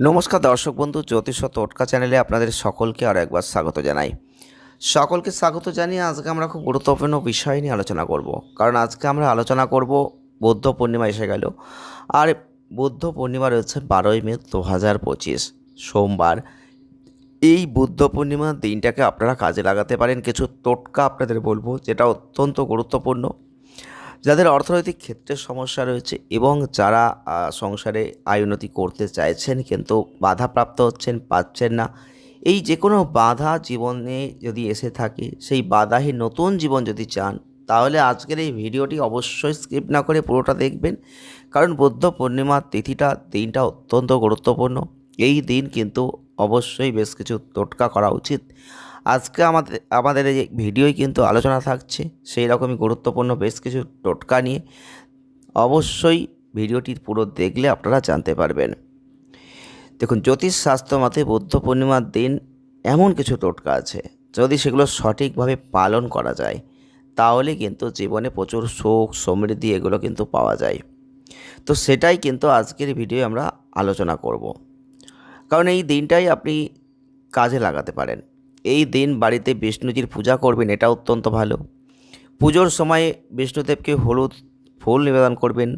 নমস্কার দর্শক বন্ধু, জ্যোতিষ টোটকা চ্যানেলে আপনাদের সকলকে আর একবার স্বাগত জানাই। সকলকে স্বাগত জানিয়ে আজকে আমরা খুব গুরুত্বপূর্ণ বিষয় নিয়ে আলোচনা করব। কারণ আজকে আমরা আলোচনা করব, বৌদ্ধ পূর্ণিমা এসে গেল। আর বুদ্ধ পূর্ণিমা রয়েছে বারোই মে দু হাজার পঁচিশ, সোমবার। এই বুদ্ধ পূর্ণিমার দিনটাকে আপনারা কাজে লাগাতে পারেন। কিছু টোটকা আপনাদের বলব, যেটা অত্যন্ত গুরুত্বপূর্ণ। যাদের অর্থনৈতিক ক্ষেত্রে সমস্যা রয়েছে এবং যারা সংসারে আয় উন্নতি করতে চাইছেন কিন্তু বাধাপ্রাপ্ত হচ্ছেন, পাচ্ছেন না, এই যে কোনো বাধা জীবনে যদি এসে থাকে, সেই বাধাহীন নতুন জীবন যদি চান, তাহলে আজকের এই ভিডিওটি অবশ্যই স্কিপ না করে পুরোটা দেখবেন। কারণ বুদ্ধ পূর্ণিমার তিথিটা, দিনটা অত্যন্ত গুরুত্বপূর্ণ। এই দিন কিন্তু অবশ্যই বেশ কিছু টোটকা করা উচিত। আজকে আমাদের আমাদের এই ভিডিওই কিন্তু আলোচনা থাকছে সেই রকমই গুরুত্বপূর্ণ বেশ কিছু টোটকা নিয়ে। অবশ্যই ভিডিওটি পুরো দেখলে আপনারা জানতে পারবেন। দেখুন, জ্যোতিষ শাস্ত্র মতে বুদ্ধ পূর্ণিমার দিন এমন কিছু টোটকা আছে, যদি সেগুলো সঠিকভাবে পালন করা যায়, তাহলে কিন্তু জীবনে প্রচুর সুখ, সমৃদ্ধি এগুলো কিন্তু পাওয়া যায়। তো সেটাই কিন্তু আজকের ভিডিও আমরা আলোচনা করব। কারণ এই দিনটাই আপনি কাজে লাগাতে পারেন। এই দিন বাড়িতে বিষ্ণুজির পূজা করবেন, এটা অত্যন্ত ভালো। পুজোর সময় বিষ্ণুদেবকে হলুদ ফুল নিবেদন করবেন,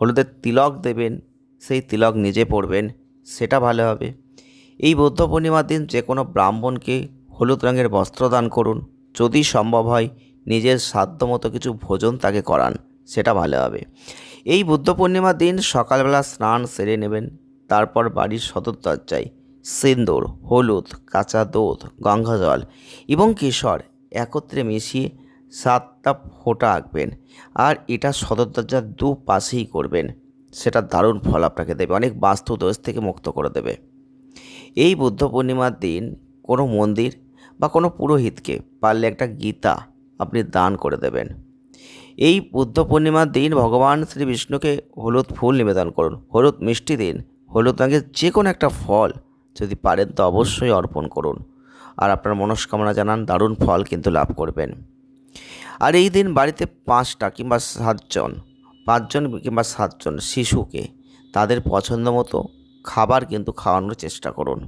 হলুদের তিলক দেবেন, সেই তিলক নিজে পড়বেন সেটা ভালো হবে। এই বৌদ্ধ পূর্ণিমার দিন যে কোনো ব্রাহ্মণকে হলুদ রঙের বস্ত্র দান করুন, যদি সম্ভব হয় নিজের সাধ্য মতো কিছু ভোজন তাকে করান, সেটা ভালো হবে। এই বুদ্ধ পূর্ণিমার দিন সকালবেলা স্নান সেরে নেবেন, তারপর বাড়ির সদর দরজায় সিন্দুর, হলুদ, কাঁচা দুধ গঙ্গা জল এবং কেশর একত্রে মিশিয়ে সাতটা ফোঁটা আঁকবেন। আর এটা সদর দরজার দু পাশেই করবেন। সেটা দারুণ ফল আপনাকে দেবে, অনেক বাস্তু দোষ থেকে মুক্ত করে দেবে। এই বুদ্ধ পূর্ণিমার দিন কোনো মন্দির বা কোনো পুরোহিতকে পারলে একটা গীতা আপনি দান করে দেবেন। এই বুদ্ধ পূর্ণিমার দিন ভগবান শ্রী বিষ্ণুকে হলুদ ফুল নিবেদন করুন। হলুদ মিষ্টি দিন, হলুদ রঙের যে কোনো একটা ফল যদি পারেন তো অবশ্যই অর্পণ করুন। আর আপনার মনস্কামনা জানান, দারুণ ফল কিন্তু লাভ করবেন। আর এই দিন বাড়িতে পাঁচটা কিংবা সাতজন, পাঁচজন কিংবা সাতজন শিশুকে তাদের পছন্দ মতো খাবার কিন্তু খাওয়ানোর চেষ্টা করুন।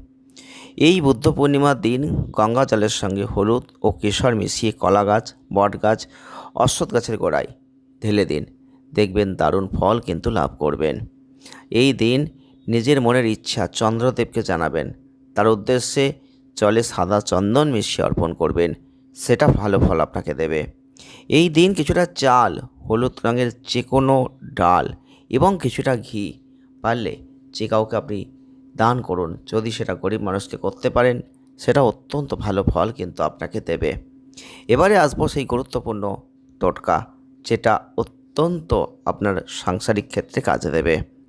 এই বুদ্ধ পূর্ণিমার দিন গঙ্গা জলের সঙ্গে হলুদ ও কেশর মিশিয়ে কলা গাছ, বট গাছ, অশ্বত্থ গাছের গোড়ায় ঢেলে দিন। দেখবেন দারুণ ফল কিন্তু লাভ করবেন। এই দিন নিজের মনের ইচ্ছা চন্দ্রদেবকে জানাবেন। তার উদ্দেশ্যে জলে সাদা চন্দন মিশিয়ে অর্পণ করবেন। সেটা ভালো ফল আপনাকে দেবে। এই দিন কিছুটা চাল, হলুদ রঙের যে কোনো ডাল এবং কিছুটা ঘি পারলে যে কাউকে আপনি দান করুন। যদি সেটা গরিব মানুষকে করতে পারেন, সেটা অত্যন্ত ভালো ফল কিন্তু আপনাকে দেবে। এবারে আসব সেই গুরুত্বপূর্ণ টোটকা, যেটা অত্যন্ত আপনার সাংসারিক ক্ষেত্রে কাজে দেবে।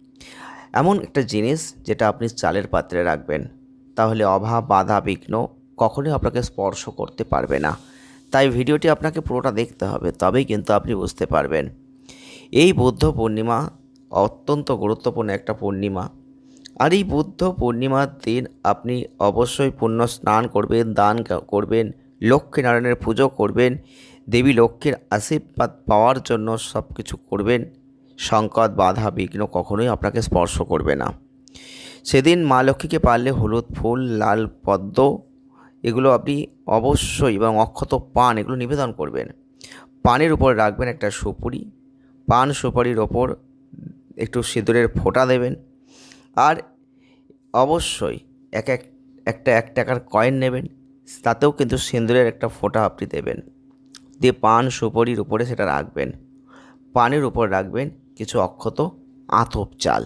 এমন একটা জিনিস যেটা আপনি চালের পাত্রে রাখবেন। তাহলে অভাব, বাধা, বিঘ্ন কখনোই আপনাকে স্পর্শ করতে পারবে না। তাই ভিডিওটি আপনাকে পুরোটা দেখতে হবে, তবেই কিন্তু আপনি বুঝতে পারবেন। এই বুদ্ধ পূর্ণিমা অত্যন্ত গুরুত্বপূর্ণ একটা পূর্ণিমা। আর এই বুদ্ধ পূর্ণিমার দিন আপনি অবশ্যই পুণ্য স্নান করবেন, দান করবেন, লক্ষ্মীনারায়ণের পুজো করবেন, দেবী লক্ষ্মীর আশীর্বাদ পাওয়ার জন্য সব কিছু করবেন। সংকট, বাধা, বিঘ্ন কখনোই আপনাকে স্পর্শ করবে না। সেদিন মা লক্ষ্মীকে পারলে হলুদ ফুল, লাল পদ্ম, এগুলো আপনি অবশ্যই এবং অক্ষত পান, এগুলো নিবেদন করবেন। পানের উপর রাখবেন একটা সুপুরি। পান সুপারির ওপর একটু সিঁদুরের ফোঁটা দেবেন। আর অবশ্যই এক এক, একটা এক টাকার কয়েন নেবেন। তাতেও কিন্তু সিঁদুরের একটা ফোঁটা আপনি দেবেন। দিয়ে পান সুপারির উপরে সেটা রাখবেন। পানের উপর রাখবেন। কিছু অক্ষত আতপ চাল।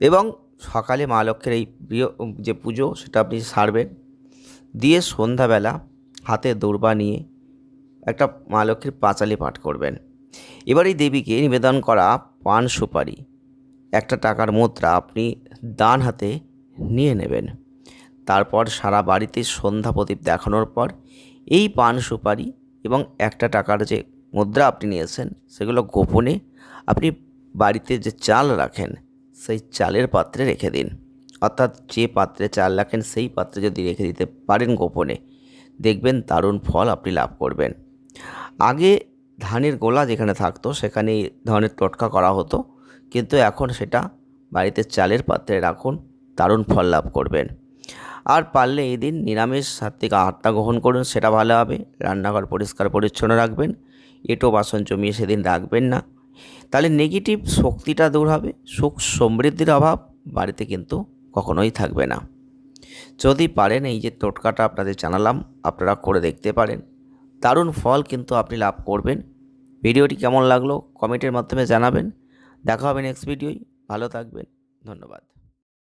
এবং সকালে মা লক্ষ্মীর এই প্রিয়, যে পুজো, সেটা আপনি সারবেন। দিয়ে সন্ধ্যাবেলা হাতে দৌড়বা নিয়ে একটা মা লক্ষ্মীর পাঁচালি পাঠ করবেন। এবার এই দেবীকে নিবেদন করা পান সুপারি। একটা টাকার মুদ্রা আপনি ডান হাতে নিয়ে নেবেন। তারপর সারা বাড়িতে সন্ধ্যা প্রদীপ দেখানোর পর এই পান সুপারি এবং একটা টাকার যে মুদ্রা আপনি নিয়েছেন, সেগুলো গোপনে আপনি বাড়িতে যে চাল রাখেন, সেই চালের পাত্রে রেখে দিন। অর্থাৎ যে পাত্রে চাল রাখেন, সেই পাত্রে যদি রেখে দিতে পারেন গোপনে, দেখবেন দারুণ ফল আপনি লাভ করবেন। আগে ধানের গোলা যেখানে থাকতো সেখানে ধরনের টোটকা করা হতো, কিন্তু এখন সেটা বাড়িতে চালের পাত্রে রাখুন, দারুণ ফল লাভ করবেন। আর পারলে এই দিন নিরামিষ, সাত্বিক আহারটা গ্রহণ করুন, সেটা ভালো হবে। রান্নাঘর পরিষ্কার পরিচ্ছন্ন রাখবেন। এঁটো বাসন জমিয়ে সেদিন রাখবেন না। তাহলে নেগেটিভ শক্তিটা দূর হবে, সুখ সমৃদ্ধির অভাব বাড়িতে কিন্তু কখনোই থাকবে না। যদি পারেন এই যে টোটকাটা আপনাদের জানালাম, আপনারা করে দেখতে পারেন। দারুণ ফল কিন্তু আপনি লাভ করবেন। ভিডিওটি কেমন লাগল কমেন্টের মাধ্যমে জানাবেন। দেখা হবে নেক্সট ভিডিওয় ভালো থাকবেন। ধন্যবাদ।